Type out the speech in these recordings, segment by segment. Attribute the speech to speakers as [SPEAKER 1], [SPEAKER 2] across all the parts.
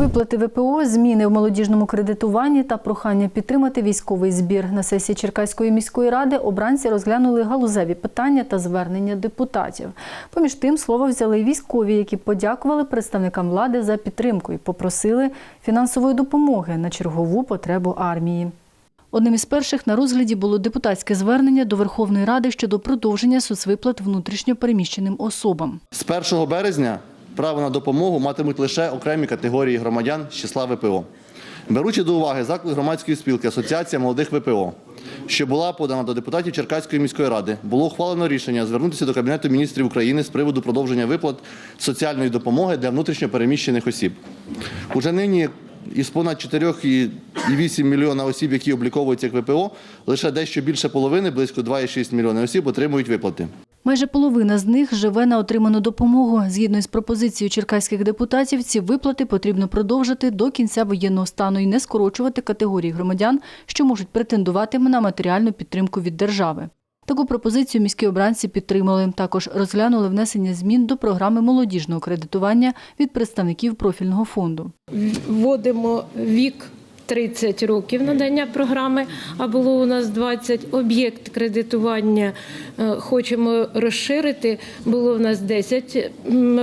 [SPEAKER 1] Виплати ВПО, зміни в молодіжному кредитуванні та прохання підтримати військовий збір. На сесії Черкаської міської ради обранці розглянули галузеві питання та звернення депутатів. Поміж тим слово взяли військові, які подякували представникам влади за підтримку і попросили фінансової допомоги на чергову потребу армії. Одним із перших на розгляді було депутатське звернення до Верховної Ради щодо продовження соцвиплат внутрішньо переміщеним особам.
[SPEAKER 2] З 1 березня право на допомогу матимуть лише окремі категорії громадян з числа ВПО. Беручи до уваги заклик громадської спілки Асоціація молодих ВПО, що була подана до депутатів Черкаської міської ради, було ухвалено рішення звернутися до Кабінету міністрів України з приводу продовження виплат соціальної допомоги для внутрішньо переміщених осіб. Уже нині із понад 4,8 мільйона осіб, які обліковуються як ВПО, лише дещо більше половини, близько 2,6 мільйона осіб, отримують виплати.
[SPEAKER 1] Майже половина з них живе на отриману допомогу. Згідно із пропозицією черкаських депутатів, ці виплати потрібно продовжити до кінця воєнного стану і не скорочувати категорії громадян, що можуть претендувати на матеріальну підтримку від держави. Таку пропозицію міські обранці підтримали. Також розглянули внесення змін до програми молодіжного кредитування від представників профільного фонду.
[SPEAKER 3] вводимо вік 30 років надання програми, а було у нас 20. Об'єкт кредитування е, хочемо розширити. Було у нас 10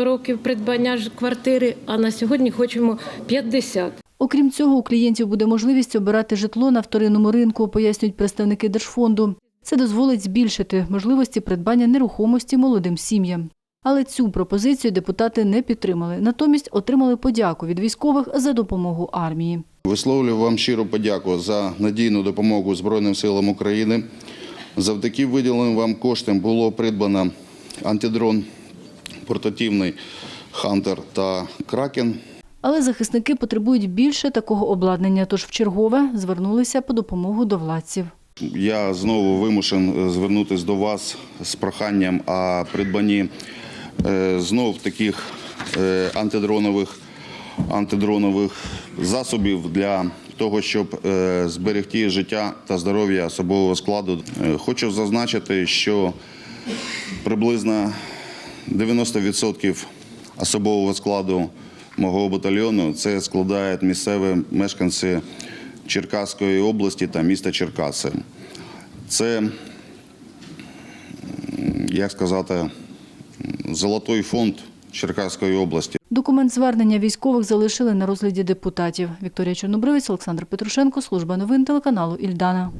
[SPEAKER 3] років придбання квартири, а на сьогодні хочемо 50.
[SPEAKER 1] Окрім цього, у клієнтів буде можливість обирати житло на вторинному ринку, пояснюють представники Держфонду. Це дозволить збільшити можливості придбання нерухомості молодим сім'ям. Але цю пропозицію депутати не підтримали. Натомість отримали подяку від військових за допомогу армії.
[SPEAKER 4] Висловлюю вам щиру подяку за надійну допомогу Збройним силам України. Завдяки виділеним вам коштам було придбано антидрон портативний Хантер та Кракен.
[SPEAKER 1] Але захисники потребують більше такого обладнання, тож вчергове звернулися по допомогу до владців.
[SPEAKER 4] Я знову вимушен звернутися до вас з проханням о придбанні е, знов таких е, антидронових, антидронових засобів для того, щоб е, зберегти життя та здоров'я особового складу. Е, Хочу зазначити, що приблизно 90% особового складу мого батальйону це складають місцеві мешканці Черкаської області та міста Черкаси. Це, як сказати, золотий фонд Черкаської області.
[SPEAKER 1] Документ звернення військових залишили на розгляді депутатів. Вікторія Чорнобривець, Олександр Петрушенко, служба новин телеканалу Ільдана.